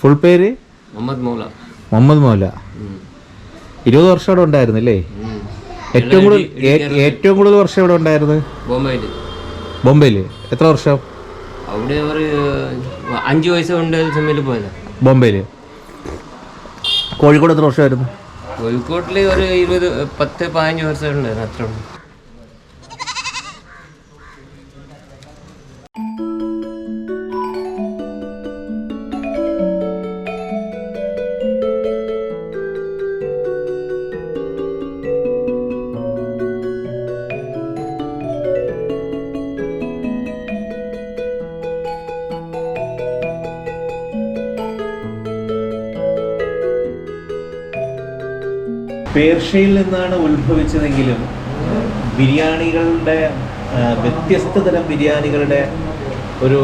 Full പേര്? മുഹമ്മദ് മൗല. മുഹമ്മദ് മൗല. ഇരുപത് വർഷം ഇവിടെ ഉണ്ടായിരുന്നില്ലേ? ഏറ്റവും കൂടുതൽ ഏറ്റവും കൂടുതൽ വർഷം ഇവിടെ ഉണ്ടായിരുന്നു? ബോംബെയിൽ. ബോംബെയിൽ എത്ര വർഷം? അവിടെ ഒരു അഞ്ച് വയസ്സ് കൊണ്ട് സമയത്ത് പോയതാ. ബോംബെയിൽ കോഴിക്കോട് എത്ര വർഷമായിരുന്നു? കോഴിക്കോട്ടിൽ ഒരു ഇരുപത് പത്ത് പതിനഞ്ച് വർഷം ഉണ്ടായിരുന്നു അത്ര പേർഷ്യയിൽ നിന്നാണ് ഉത്ഭവിച്ചതെങ്കിലും ബിരിയാണികളുടെ വ്യത്യസ്ത തരം ബിരിയാണികളുടെ ഒരു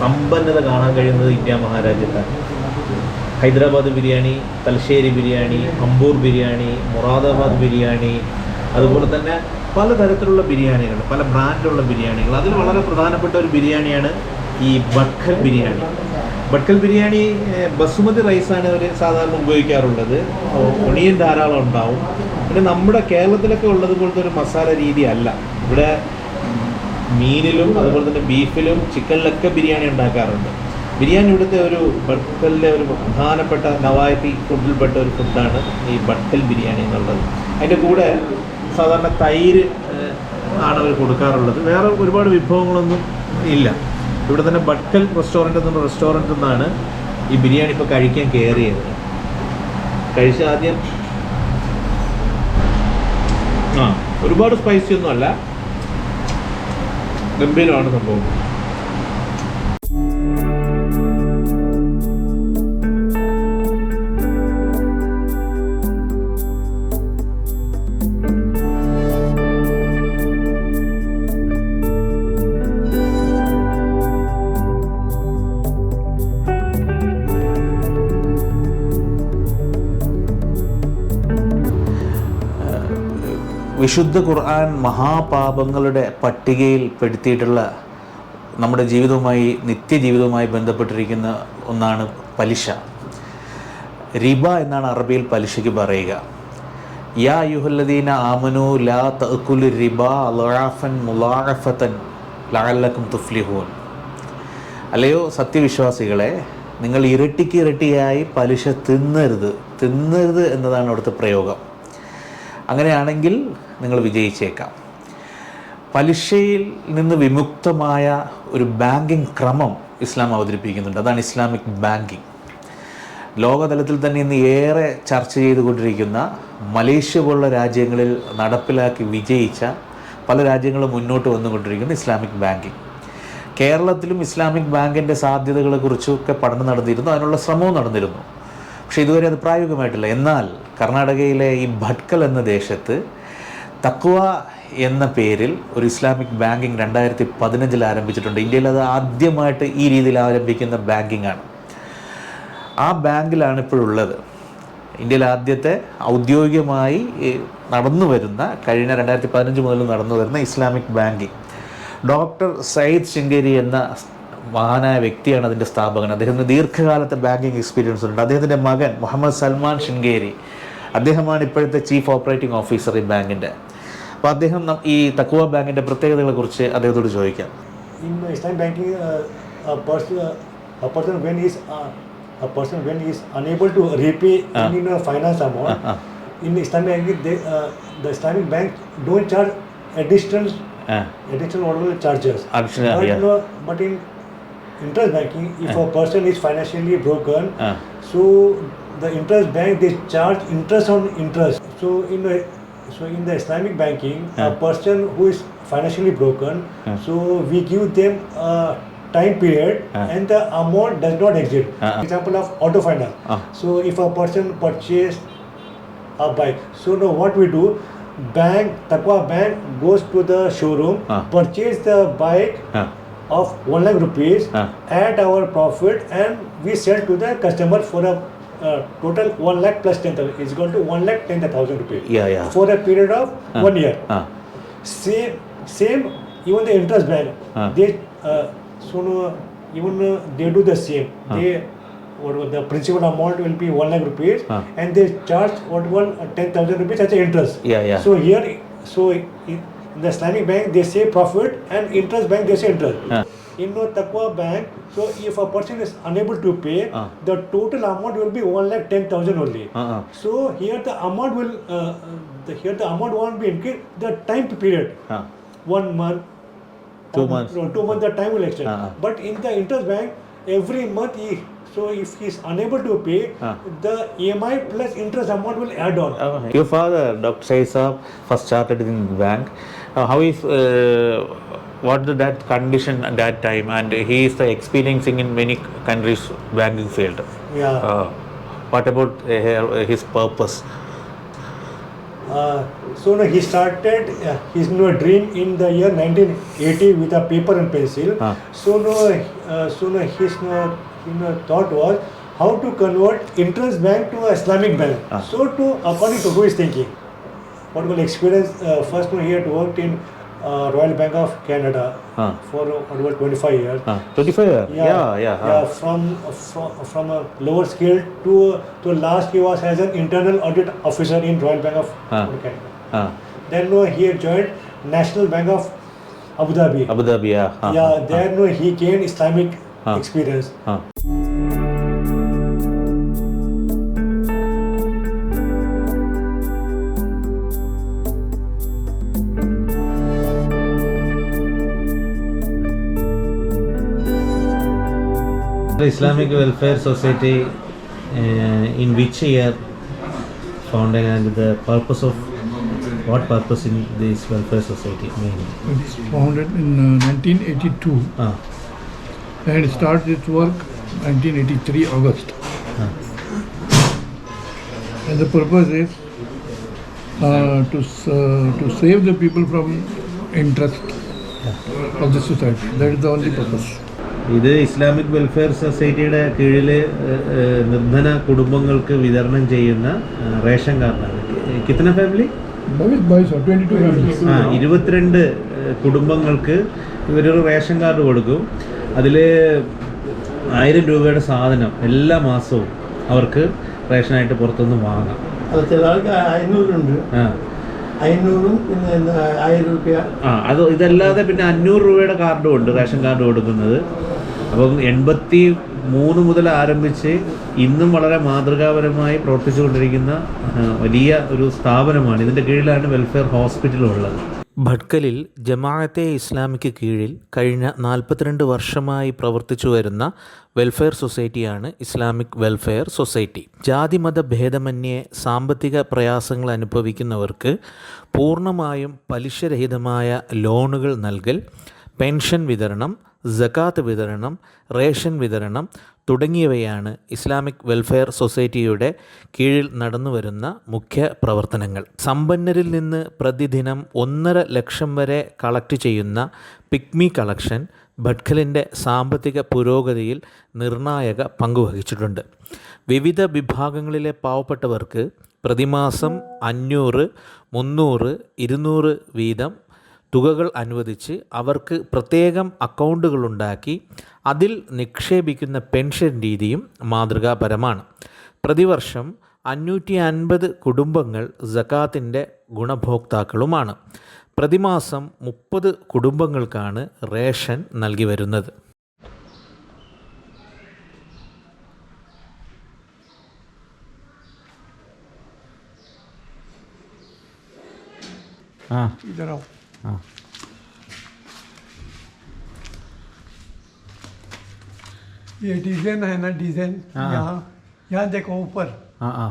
സമ്പന്നത കാണാൻ കഴിയുന്നത് ഇന്ത്യ മഹാരാജ്യത്താണ്. ഹൈദരാബാദ് ബിരിയാണി തലശ്ശേരി ബിരിയാണി അമ്പൂർ ബിരിയാണി മൊറാദാബാദ് ബിരിയാണി അതുപോലെ തന്നെ പലതരത്തിലുള്ള ബിരിയാണികൾ പല ബ്രാൻഡുള്ള ബിരിയാണികൾ. അതിൽ വളരെ പ്രധാനപ്പെട്ട ഒരു ബിരിയാണിയാണ് ഈ ബഡ്ഖൽ ബിരിയാണി. ബഡ്ഖൽ ബിരിയാണി ബസുമതി റൈസാണ് അവർ സാധാരണ ഉപയോഗിക്കാറുള്ളത്. ഒണിയൻ ധാരാളം ഉണ്ടാവും. പിന്നെ നമ്മുടെ കേരളത്തിലൊക്കെ ഉള്ളത് പോലത്തെ ഒരു മസാല രീതി അല്ല. ഇവിടെ മീനിലും അതുപോലെ തന്നെ ബീഫിലും ചിക്കനിലൊക്കെ ബിരിയാണി ഉണ്ടാക്കാറുണ്ട്. ബിരിയാണി ഇവിടുത്തെ ഒരു ബട്ടലിലെ ഒരു പ്രധാനപ്പെട്ട നവായത്തി ഫുഡിൽപ്പെട്ട ഒരു ഫുഡാണ് ഈ ബട്ടൽ ബിരിയാണി എന്നുള്ളത്. അതിന്റെ കൂടെ സാധാരണ തൈര് ആണ് അവർ കൊടുക്കാറുള്ളത്. വേറെ ഒരുപാട് വിഭവങ്ങളൊന്നും ഇല്ല. ഇവിടെ തന്നെ ബഡ്കൽ റെസ്റ്റോറന്റ് എന്നുള്ള റെസ്റ്റോറന്റിൽ നിന്നാണ് ഈ ബിരിയാണി ഇപ്പോൾ കഴിക്കാൻ കയറിയത്. കഴിച്ച ആദ്യം ആ ഒരുപാട് സ്പൈസി ഒന്നും അല്ല. ഗംഭീരമാണ് സംഭവം. വിശുദ്ധ ഖുർആൻ മഹാപാപങ്ങളുടെ പട്ടികയിൽ പെടുത്തിയിട്ടുള്ള നമ്മുടെ ജീവിതവുമായി നിത്യജീവിതവുമായി ബന്ധപ്പെട്ടിരിക്കുന്ന ഒന്നാണ് പലിശ. റിബ എന്നാണ് അറബിയിൽ പലിശയ്ക്ക് പറയുക. യാ യുഹല്ലദീന ആമനു ലാ തഅക്കുലു റിബ ലഅഫൻ മുലാഅഫതൻ ലഅല്ലക്കും തുഫ്ലിഹൂൻ. അല്ലയോ സത്യവിശ്വാസികളെ നിങ്ങൾ ഇരട്ടിക്ക് ഇരട്ടിയായി പലിശ തിന്നരുത്. തിന്നരുത് എന്നതാണ് അവിടുത്തെ പ്രയോഗം. അങ്ങനെയാണെങ്കിൽ നിങ്ങൾ വിജയിച്ചേക്കാം. പലിശയിൽ നിന്ന് വിമുക്തമായ ഒരു ബാങ്കിങ് ക്രമം ഇസ്ലാം അവതരിപ്പിക്കുന്നുണ്ട്. അതാണ് ഇസ്ലാമിക് ബാങ്കിങ് ലോകതലത്തിൽ തന്നെ ഇന്ന് ഏറെ ചർച്ച ചെയ്തുകൊണ്ടിരിക്കുന്ന മലേഷ്യ പോലുള്ള രാജ്യങ്ങളിൽ നടപ്പിലാക്കി വിജയിച്ച പല രാജ്യങ്ങളും മുന്നോട്ട് വന്നുകൊണ്ടിരിക്കുന്ന ഇസ്ലാമിക് ബാങ്കിങ് കേരളത്തിലും ഇസ്ലാമിക് ബാങ്കിന്റെ സാധ്യതകളെക്കുറിച്ചൊക്കെ പഠനം നടന്നിരുന്നു. അതിനുള്ള ശ്രമവും നടന്നിരുന്നു. പക്ഷേ ഇതുവരെ അത് പ്രായോഗികമായിട്ടില്ല. എന്നാൽ കർണാടകയിലെ ഈ ഭട്കൽ എന്ന ദേശത്ത് തക്വ എന്ന പേരിൽ ഒരു ഇസ്ലാമിക് ബാങ്കിങ് രണ്ടായിരത്തി പതിനഞ്ചിൽ ആരംഭിച്ചിട്ടുണ്ട്. ഇന്ത്യയിൽ അത് ആദ്യമായിട്ട് ഈ രീതിയിൽ ആരംഭിക്കുന്ന ബാങ്കിങ് ആണ് ആ ബാങ്കിലാണ് ഇപ്പോഴുള്ളത് ഇന്ത്യയിൽ ആദ്യത്തെ ഔദ്യോഗികമായി നടന്നു വരുന്ന കഴിഞ്ഞ രണ്ടായിരത്തി പതിനഞ്ച് മുതൽ നടന്നു വരുന്ന Islamic banking doctor Sayyid Shinkeri എന്ന മഹാനായ വ്യക്തിയാണ് അതിന്റെ സ്ഥാപകൻ അദ്ദേഹത്തിന് ദീർഘകാലത്തെ ബാങ്കിങ് എക്സ്പീരിയൻസ് ഉണ്ട് അദ്ദേഹത്തിന്റെ മകൻ മുഹമ്മദ് സൽമാൻ ശിങ്കേരി അദ്ദേഹമാണ് ഇപ്പോഴത്തെ ചീഫ് ഓപ്പറേറ്റിംഗ് ഓഫീസർ ഈ ബാങ്കിന്റെ അപ്പോൾ അദ്ദേഹം ഈ തക്കുവ ബാങ്കിന്റെ പ്രത്യേകതകളെക്കുറിച്ച് അദ്ദേഹത്തോട് ചോദിക്കാം uh, a person, when is uh, a person when is unable to repay any uh, finance amount, in Islamic banking, they, uh, the Islamic bank don't charge additional ആ additional charges. Additional, but, yeah. no, but in interest banking, if a person is financially broken, Ah. so the interest bank they charge interest on interest. So in the so in the Islamic banking, a person who is financially broken, so we give them a time period and the amount does not exist. Ah. Example of auto finance. Ah. So if a person purchased a bike, so now what we do? Bank, Takwa Bank goes to the showroom, Ah. purchase the bike of 1 lakh rupees Ah. at our profit and we sell to the customer for a uh, total 1 lakh plus 10,000 is equal to 1 lakh 10,000 rupees Yeah, yeah. for a period of Ah. one year. ആ Same, same, even the interest bank, Ah. they, uh, so no, even uh, they do the same. They what the principal amount will be one lakh rupees, Ah. and they charge what one ten thousand rupees as an interest. Yeah, yeah. So here, so in the Islamic bank they say profit, and interest bank they say interest. Ah. In the Taqwa bank, so if a person is unable to pay, Ah. the total amount will be one lakh ten thousand only. Uh-uh. So here the amount will, uh, the, here the amount won't be increased. The time period, ആ one month, Two months. no, two months the time will extend. Ah. But in the interest bank, every month he, so if he is unable to pay, Ah. the EMI plus interest amount will add on. Uh, your father, Dr. Shaisab, first started in the bank. Uh, how is uh, what the, that condition at that time, and he is the experiencing in many countries banking field. Yeah. Uh, what about uh, his purpose? Uh, so no, he started uh, his no dream in the year 1980 with a paper and pencil. Ah. So no, uh, so no, his no, you know, thought was how to convert interest bank to a Islamic bank. Ah. So to according to who is thinking, what will experience uh, first no, he had worked in uh, Royal Bank of Canada Ah. for uh, was 25 years. Uh, 25 years? Yeah, yeah. yeah. uh, From, from from a lower scale to to last he was as an internal audit officer in Royal Bank of Ah. Canada. uh, Then no, he had joined National Bank of Abu Dhabi. Abu Dhabi, yeah. uh, yeah, uh, there no, he gained Islamic Ah. experience. uh. Islamic Welfare Society uh, in which year founded and the purpose of what purpose in this welfare society mainly? It is founded in uh, 1982 Ah, and started its work 1983 August. ah, And the purpose is uh, to s- uh, to save the people from interest of the society. That is the only purpose. ഇത് Islamic welfare സൊസൈറ്റിയുടെ കീഴിൽ നിർധന കുടുംബങ്ങൾക്ക് വിതരണം ചെയ്യുന്ന ration കാർഡാണ്. കിത്തന family? Bhavish Bhai, 22 families. ആ ഇരുപത്തിരണ്ട് കുടുംബങ്ങൾക്ക് ഇവരൊരു റേഷൻ കാർഡ് കൊടുക്കും. അതിൽ ആയിരം രൂപയുടെ സാധനം എല്ലാ മാസവും അവർക്ക് റേഷനായിട്ട് പുറത്തുനിന്ന് വാങ്ങാം. അത് ചില ആൾക്ക് അഞ്ഞൂറുണ്ട്. ആ. അഞ്ഞൂറും പിന്നെ ആയിരം രൂപ ആ അത് ഇതല്ലാതെ പിന്നെ അഞ്ഞൂറ് രൂപയുടെ കാർഡും ഉണ്ട് റേഷൻ കാർഡ് കൊടുക്കുന്നത്. അപ്പം എൺപത്തി മൂന്ന് മുതൽ ആരംഭിച്ച് ഇന്നും വളരെ മാതൃകാപരമായി പ്രവർത്തിച്ചുകൊണ്ടിരിക്കുന്ന വലിയ ഒരു സ്ഥാപനമാണ്. ഇതിന്റെ കീഴിലാണ് വെൽഫെയർ ഹോസ്പിറ്റൽ ഉള്ളത്. ഭട്കലിൽ ജമാഅത്തെ ഇസ്ലാമിക്ക് കീഴിൽ കഴിഞ്ഞ നാൽപ്പത്തിരണ്ട് വർഷമായി പ്രവർത്തിച്ചു വരുന്ന വെൽഫെയർ സൊസൈറ്റിയാണ് ഇസ്ലാമിക് വെൽഫെയർ സൊസൈറ്റി. ജാതിമത ഭേദമന്യേ സാമ്പത്തിക പ്രയാസങ്ങൾ അനുഭവിക്കുന്നവർക്ക് പൂർണമായും പലിശരഹിതമായ ലോണുകൾ നൽകൽ പെൻഷൻ വിതരണം ജക്കാത്ത് വിതരണം റേഷൻ വിതരണം തുടങ്ങിയവയാണ് ഇസ്ലാമിക് വെൽഫെയർ സൊസൈറ്റിയുടെ കീഴിൽ നടന്നു വരുന്ന മുഖ്യ പ്രവർത്തനങ്ങൾ. സമ്പന്നരിൽ നിന്ന് പ്രതിദിനം ഒന്നര ലക്ഷം വരെ കളക്ട് ചെയ്യുന്ന പിക്മി കളക്ഷൻ ഭട്കലിന്റെ സാമ്പത്തിക പുരോഗതിയിൽ നിർണായക പങ്കുവഹിച്ചിട്ടുണ്ട് വിവിധ വിഭാഗങ്ങളിലെ പാവപ്പെട്ടവർക്ക് പ്രതിമാസം അഞ്ഞൂറ് മുന്നൂറ് ഇരുന്നൂറ് വീതം തുകകൾ അനുവദിച്ച് അവർക്ക് പ്രത്യേകം അക്കൗണ്ടുകളുണ്ടാക്കി അതിൽ നിക്ഷേപിക്കുന്ന പെൻഷൻ രീതിയും മാതൃകാപരമാണ്. പ്രതിവർഷം അഞ്ഞൂറ്റി അൻപത് കുടുംബങ്ങൾ ജക്കാത്തിന്റെ ഗുണഭോക്താക്കളുമാണ്. പ്രതിമാസം മുപ്പത് കുടുംബങ്ങൾക്കാണ് റേഷൻ നൽകി വരുന്നത്. ആ. ഇതരോ ആ ये डिजाइन है ना डिजाइन हाँ। यहाँ यहाँ देखो ऊपर ആ ആ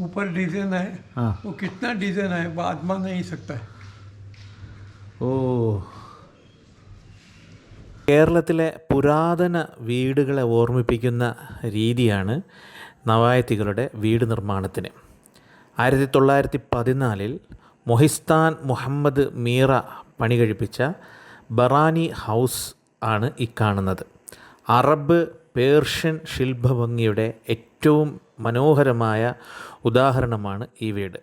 ऊपर डिजाइन है हाँ। वो कितना डिजाइन है वो आत्मा नहीं सकता है ഓ കേരളത്തിലെ പുരാതന വീടുകളെ ഓർമ്മിപ്പിക്കുന്ന രീതിയാണ് നവായത്തികളുടെ വീട് നിർമ്മാണത്തിന് ആയിരത്തി തൊള്ളായിരത്തി പതിനാലിൽ മൊഹിസ്ഥാൻ മുഹമ്മദ് മീറ പണി കഴിപ്പിച്ച ബറാനി ഹൗസ് ആണ് ഇക്കാണുന്നത് കാണുന്നത്. അറബ് പേർഷ്യൻ ശില്പഭംഗിയുടെ ഏറ്റവും മനോഹരമായ ഉദാഹരണമാണ് ഈ വീട്.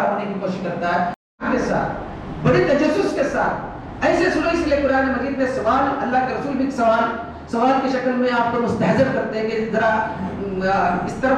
کھڑا ہونے کی کوشش کرتا ہے کے ساتھ، بڑے تجسس کے ساتھ۔ ایسے سنو اس لیے قرآن مجید میں سوال، اللہ کے رسول بھی سوال سوال کی شکل میں آپ کو مستحضر کرتے ہیں کہ ذرا اس طرح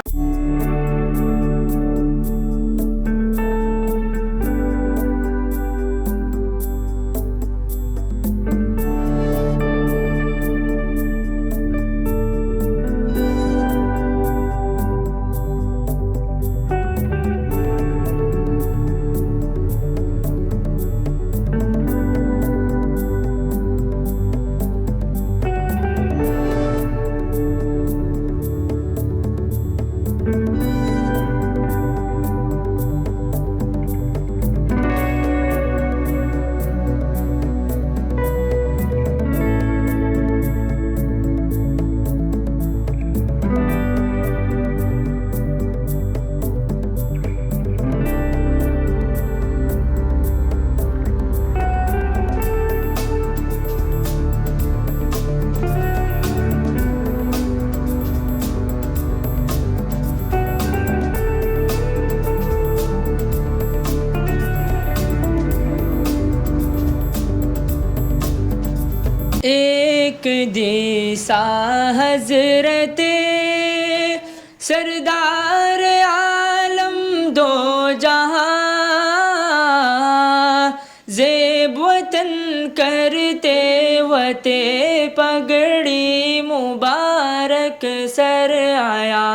تک جیسا حضرت سردار عالم دو جہاں زیب وطن کرتے وتے پگڑی مبارک سر آیا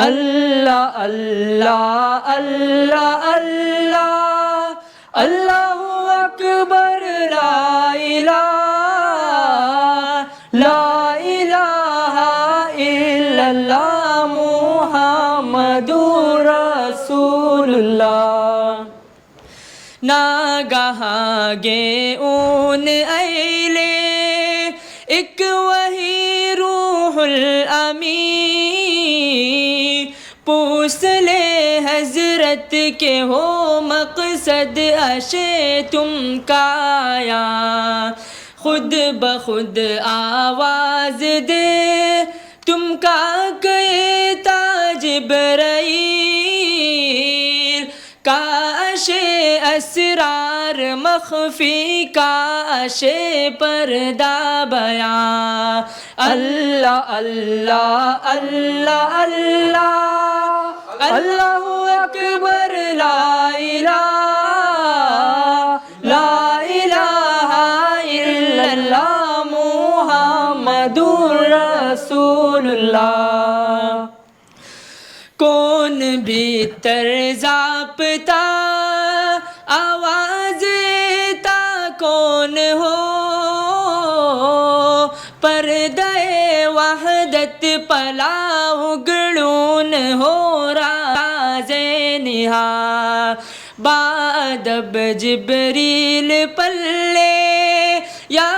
اللہ اللہ اللہ اللہ اللہ اکبر لا الہ جاگے اون ایلے اک وہی روح الامی پوس لے حضرت کے ہو مقصد اشے تم کا یا۔ خود بخود آواز دے، تم کا کہ تاج برئی اسرار مخفی کا اشے پردہ بیا۔ اللہ اللہ اللہ اللہ۔ اللہ اکبر، لا الہ لا الہ الا اللہ، محمد رسول اللہ کون بھی ترزا پتا ها بعد بجبريل پلے یا